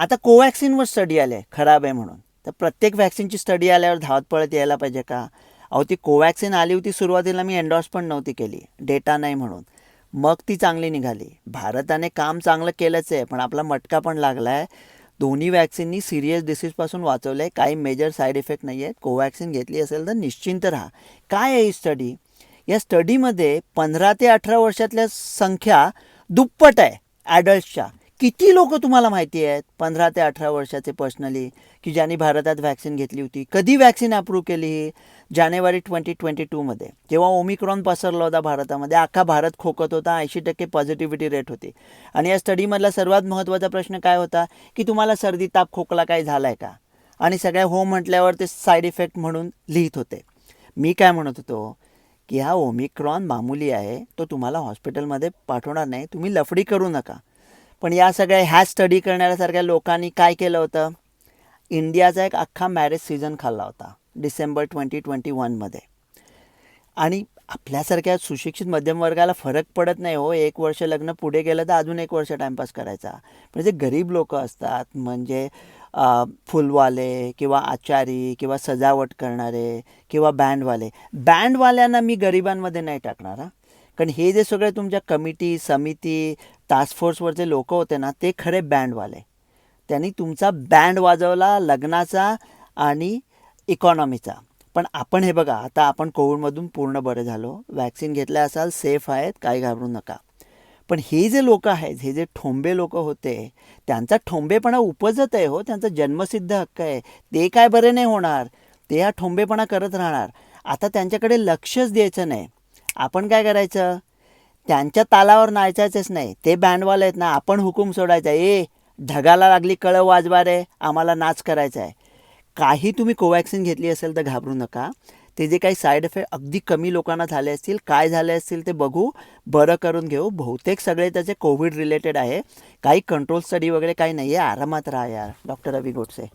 आता कोवॅक्सिनवर स्टडी आले खराब आहे म्हणून. तर प्रत्येक व्हॅक्सिनची स्टडी आल्यावर धावत पळत यायला पाहिजे का? अहो ती कोवॅक्सिन आली होती सुरुवातीला मी एन्डॉर्स पण नव्हती केली. डेटा नाही म्हणून. मग ती चांगली निघाली. भारताने काम चांगलं केलंच आहे पण आपला मटका पण लागला आहे दोन्ही वॅक्सिननी सिरियस डिसीजपासून वाचवलं आहे काही मेजर साईड इफेक्ट नाही आहेत कोवॅक्सिन घेतली असेल तर निश्चिंत राहा. काय आहे ही स्टडी या स्टडीमध्ये पंधरा ते अठरा वर्षातल्या संख्या दुप्पट आहे ॲडल्ट्सच्या किती लोक तुम्हाला माहिती आहेत? पंधरा ते अठरा वर्षाचे पर्सनली की ज्यांनी भारतात व्हॅक्सिन घेतली होती. कधी व्हॅक्सिन अप्रूव्ह केली ही? जानेवारी ट्वेंटी ट्वेंटी टूमध्ये जेव्हा ओमिक्रॉन पसरला होता भारतामध्ये अख्खा भारत खोकत होता ऐंशी टक्के पॉझिटिव्हिटी रेट होती. आणि या स्टडीमधला सर्वात महत्त्वाचा प्रश्न काय होता? की तुम्हाला सर्दी ताप खोकला काय झाला आहे का? आणि सगळ्या हो म्हटल्यावर ते साईड इफेक्ट म्हणून लिहित होते. मी काय म्हणत होतो? की हा ओमिक्रॉन मामूली आहे तो तुम्हाला हॉस्पिटलमध्ये पाठवणार नाही. तुम्ही लफडी करू नका. पण या सगळ्या ह्या स्टडी करणाऱ्यासारख्या लोकांनी काय केलं होतं? इंडियाचा एक अख्खा मॅरेज सीझन खाल्ला होता डिसेंबर ट्वेंटी ट्वेंटी वनमध्ये आणि आपल्यासारख्या सुशिक्षित मध्यमवर्गाला फरक पडत नाही हो एक वर्ष लग्न पुढे गेलं तर अजून एक वर्ष टाईमपास करायचा. पण जे गरीब लोक असतात म्हणजे फुलवाले किंवा आचारी किंवा सजावट करणारे किंवा बँडवाले बँडवाल्यांना मी गरिबांमध्ये नाही टाकणार हां. कारण हे जे सगळे तुमच्या कमिटी समिती टास्क फोर्सवरचे लोक होते ना ते खरे बँडवाले त्यांनी तुमचा बँड वाजवला लग्नाचा आणि इकॉनॉमीचा पण आपण हे बघा आता आपण कोविडमधून पूर्ण बरे झालो. वॅक्सिन घेतल्या असाल सेफ आहेत काय घाबरू नका. पण हे जे लोक आहेत हे जे ठोंबे लोक होते त्यांचा ठोंबेपणा उपजत आहे हो त्यांचा जन्मसिद्ध हक्क आहे. ते काय बरे नाही होणार. ते हा ठोंबेपणा करत राहणार. आता त्यांच्याकडे लक्षच द्यायचं नाही. आपण काय करायचं? त्यांच्या तालावर नाचायचंच नाही. ते बँडवाले आहेत ना आपण हुकूम सोडायचा. ए ढगाला लागली कळं वाजवा रे आम्हाला नाच करायचा आहे. काही तुम्ही कोवॅक्सिन घेतली असेल तर घाबरू नका. ते जे काही साईड इफेक्ट अगदी कमी लोकांना झाले असतील काय झाले असतील ते बघू बरं करून घेऊ. बहुतेक सगळे त्याचे कोविड रिलेटेड आहे. काही कंट्रोल स्टडी वगैरे काही नाही आहे आरामात राहा यार डॉक्टर रवी गोडसे